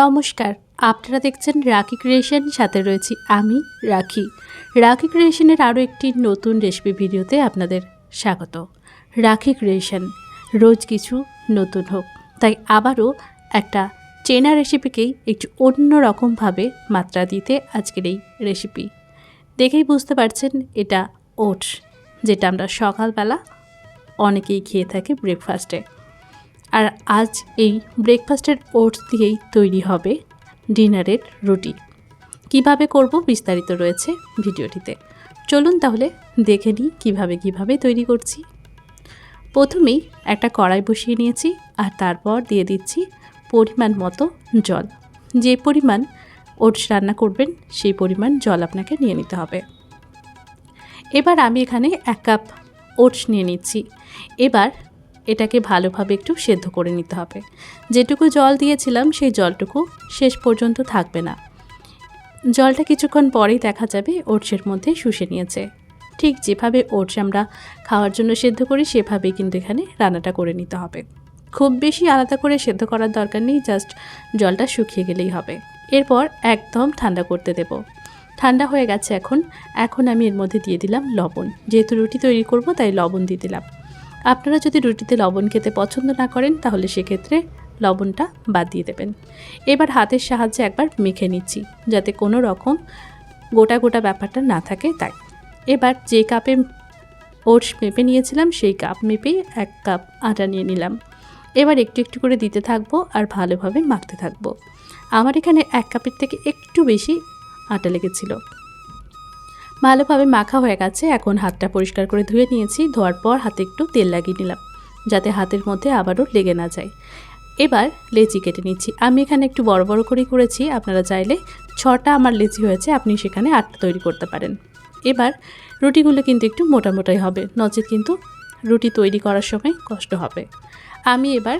নমস্কার, আপনারা দেখছেন রাখি ক্রিয়েশন সাথে রয়েছি আমি, রাখি। রাখি ক্রিয়েশনের আরও একটি নতুন রেসিপি ভিডিওতে আপনাদের স্বাগত। রাখি ক্রিয়েশন রোজ কিছু নতুন হোক। তাই আবারও একটা চেনা রেসিপিকেই একটু অন্য রকমভাবে মাত্রা দিতে আজকের এই রেসিপি দেখেই বুঝতে পারছেন এটা ওটস যেটা আমরা সকালবেলা অনেকেই খেয়ে থাকি ব্রেকফাস্টে আর আজ এই ব্রেকফাস্টের ওটস দিয়েই তৈরি হবে ডিনারের রুটি। কীভাবে করব বিস্তারিত রয়েছে ভিডিওটিতে। চলুন তাহলে দেখে নিই কীভাবে কীভাবে তৈরি করছি। প্রথমেই একটা কড়াই বসিয়ে নিয়েছি আর তারপর দিয়ে দিচ্ছি পরিমাণ মতো জল। যে পরিমাণ ওটস রান্না করবেন সেই পরিমাণ জল আপনাকে নিয়ে নিতে হবে। এবার আমি এখানে এক কাপ ওটস নিয়ে নিচ্ছি। এবার এটাকে ভালোভাবে একটু সেদ্ধ করে নিতে হবে। যেটুকু জল দিয়েছিলাম, সেই জলটুকু শেষ পর্যন্ত থাকবে না। জলটা কিছুক্ষণ পরেই দেখা যাবে ওটসের মধ্যে শুষে নিয়েছে। ঠিক যেভাবে ওটস আমরা খাওয়ার জন্য সেদ্ধ করি, সেভাবেই কিন্তু এখানে রান্নাটা করে নিতে হবে। খুব বেশি আলাদা করে সেদ্ধ করার দরকার নেই, জাস্ট জলটা শুকিয়ে গেলেই হবে। এরপর একদম ঠান্ডা করতে দেব। ঠান্ডা হয়ে গেছে এখন। এখন আমি এর মধ্যে দিয়ে দিলাম লবণ। যেহেতু রুটি তৈরি করব, তাই লবণ দিয়ে দিলাম। আপনারা যদি রুটিতে লবণ খেতে পছন্দ না করেন, তাহলে সেক্ষেত্রে লবণটা বাদ দিয়ে দেবেন। এবার হাতের সাহায্যে একবার মেখে নিচ্ছি, যাতে কোনো রকম গোটা গোটা ব্যাপারটা না থাকে তাই। এবার যে কাপে ওটস মেপে নিয়েছিলাম, সেই কাপ মেপেই এক কাপ আটা নিয়ে নিলাম। এবার একটু একটু করে দিতে থাকব আর ভালোভাবে মাখতে থাকব। আমার এখানে এক কাপের থেকে একটু বেশি আটা লেগেছিলো। ভালোভাবে মাখা হয়ে গেছে, এখন হাতটা পরিষ্কার করে ধুয়ে নিয়েছি, ধোয়ার পর হাতে একটু তেল লাগিয়ে নিলাম, যাতে হাতের মধ্যে আবারও লেগে না যায়। এবার লেচি কেটে নিচ্ছি। আমি এখানে একটু বড় বড় করেই করেছি, আপনারা চাইলে ছটা আমার লেচি হয়েছে, আপনি সেখানে আটটা তৈরি করতে পারেন। এবার রুটিগুলো কিন্তু একটু মোটা মোটাই হবে, নচেত কিন্তু রুটি তৈরি করার সময় কষ্ট হবে। আমি এবার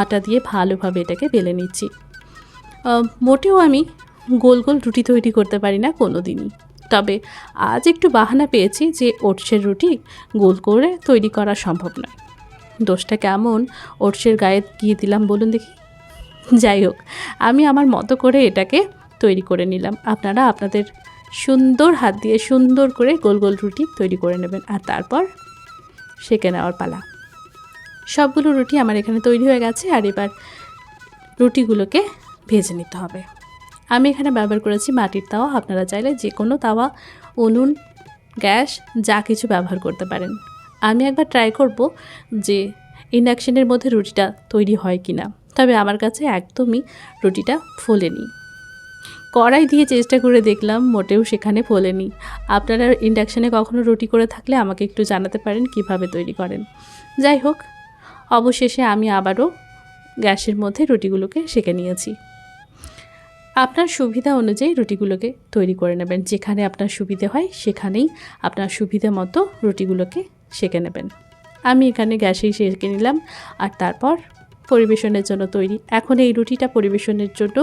আটা দিয়ে ভালোভাবে এটাকে বেলে নিচ্ছি। মোটেও আমি গোল গোল রুটি তৈরি করতে পারি না কোনো দিনই তবে আজ একটু বাহানা পেয়েছি যে ওটসের রুটি গোল করে তৈরি করা সম্ভব নয়। দোষটা কেমন? ওটসের গায়ে গিয়ে দিলাম বলুন দেখি। যাই হোক, আমি আমার মতো করে এটাকে তৈরি করে নিলাম। আপনারা আপনাদের সুন্দর হাত দিয়ে সুন্দর করে গোল গোল রুটি তৈরি করে নেবেন আর তারপর সেঁকে নেওয়ার পালা। সবগুলো রুটি আমার এখানে তৈরি হয়ে গেছে আর এবার রুটিগুলোকে ভেজে নিতে হবে। আমি এখানে ব্যবহার করেছি মাটির তাওয়া। আপনারা চাইলে যে কোনো তাওয়া, উনুন, গ্যাস, যা কিছু ব্যবহার করতে পারেন। আমি একবার ট্রাই করব যে ইন্ডাকশনের মধ্যে রুটিটা তৈরি হয় কি না তবে আমার কাছে একদমই রুটিটা ফোলেনি। কড়াই দিয়ে চেষ্টা করে দেখলাম মোটেও সেখানে ফোলেনি। আপনারা ইন্ডাকশানে কখনো রুটি করে থাকলে আমাকে একটু জানাতে পারেন কীভাবে তৈরি করেন। যাই হোক, অবশেষে আমি আবারও গ্যাসের মধ্যে রুটিগুলোকে সেঁকে নিয়েছি। আপনার সুবিধা অনুযায়ী রুটিগুলোকে তৈরি করে নেবেন। যেখানে আপনার সুবিধে হয় সেখানেই আপনার সুবিধা মতো রুটিগুলোকে সেঁকে নেবেন। আমি এখানে গ্যাসেই সেঁকে নিলাম আর তারপর পরিবেশনের জন্য তৈরি। এখন এই রুটিটা পরিবেশনের জন্য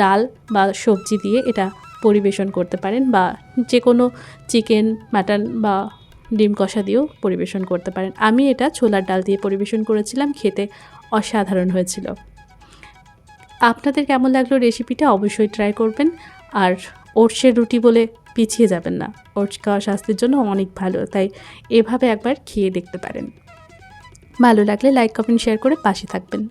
ডাল বা সবজি দিয়ে এটা পরিবেশন করতে পারেন বা যে কোনো চিকেন, মাটন বা ডিম কষা দিয়েও পরিবেশন করতে পারেন। আমি এটা ছোলার ডাল দিয়ে পরিবেশন করেছিলাম, খেতে অসাধারণ হয়েছিল। আপনাদের কেমন লাগল রেসিপিটা অবশ্যই ট্রাই করবেন। আর ওটসের রুটি বলে পিছিয়ে যাবেন না। ওটস খাওয়া স্বাস্থ্যের জন্য অনেক ভালো, তাই এভাবে একবার খেয়ে দেখতে পারেন। ভালো লাগলে লাইক কমেন্ট শেয়ার করে পাশে থাকবেন।